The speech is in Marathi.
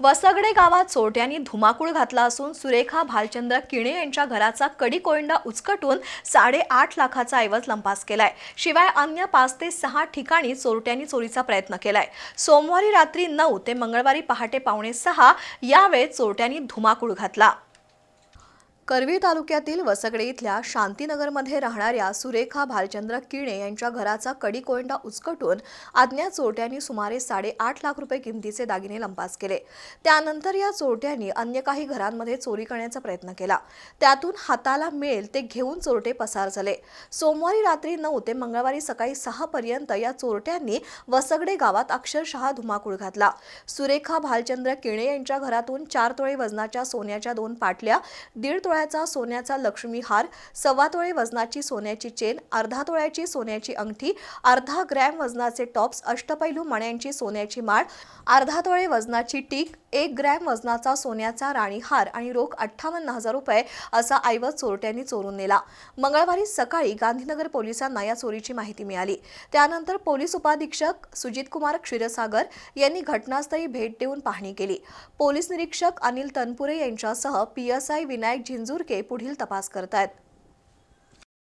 वसगडे गावात चोरट्यांनी धुमाकूळ घातला असून सुरेखा भालचंद्र किणे यांच्या घराचा कडी कोयंडा उचकटून साडेआठ लाखाचा ऐवज लंपास केलाय. शिवाय अन्य पाच ते सहा ठिकाणी चोरट्यांनी चोरीचा प्रयत्न केलाय. सोमवारी रात्री नऊ ते मंगळवारी पहाटे पावणे सहा यावेळेत चोरट्यांनी धुमाकूळ घातला. करवी तालुक्यातील वसगडे इथल्या शांतीनगरमध्ये राहणाऱ्या सुरेखा भालचंद्र किणे यांच्या घराचा कडी कोयंडा उचकटून अज्ञात चोरट्यांनी सुमारे साडेआठ लाख रुपये किमतीचे दागिने लंपास केले. त्यानंतर या चोरट्यांनी अन्य काही घरांमध्ये चोरी करण्याचा प्रयत्न केला. त्यातून हाताला मिळेल ते घेऊन चोरटे पसार झाले. सोमवारी रात्री नऊ ते मंगळवारी सकाळी सहा पर्यंत या चोरट्यांनी वसगडे गावात अक्षरशः धुमाकूळ घातला. सुरेखा भालचंद्र किणे यांच्या घरातून चार तोळे वजनाच्या सोन्याच्या दोन पाटल्या दीड तोळ्याचा सोन्याचा लक्ष्मी हार सव्वा तोळे वजनाची सोन्याची चेन अर्धा तोळ्याची सोन्याची अंगठी अर्धा ग्रॅम वजनाचे टॉप्स अष्टपैलू मण्यांची सोन्याची माळ अर्धा तोळे वजनाची टीक एक ग्रॅम वजनाचा सोन्याचा राणी हार आणि रोख अठ्ठावन्न हजार रुपये असा ऐवज चोरट्यांनी चोरून नेला. मंगळवारी सकाळी गांधीनगर पोलिसांना या चोरीची माहिती मिळाली. त्यानंतर पोलीस उपाधीक्षक सुजित कुमार क्षीरसागर यांनी घटनास्थळी भेट देऊन पाहणी केली. पोलीस निरीक्षक अनिल तनपुरे यांच्यासह पी एस आय विनायक पुढील तपास करत आहेत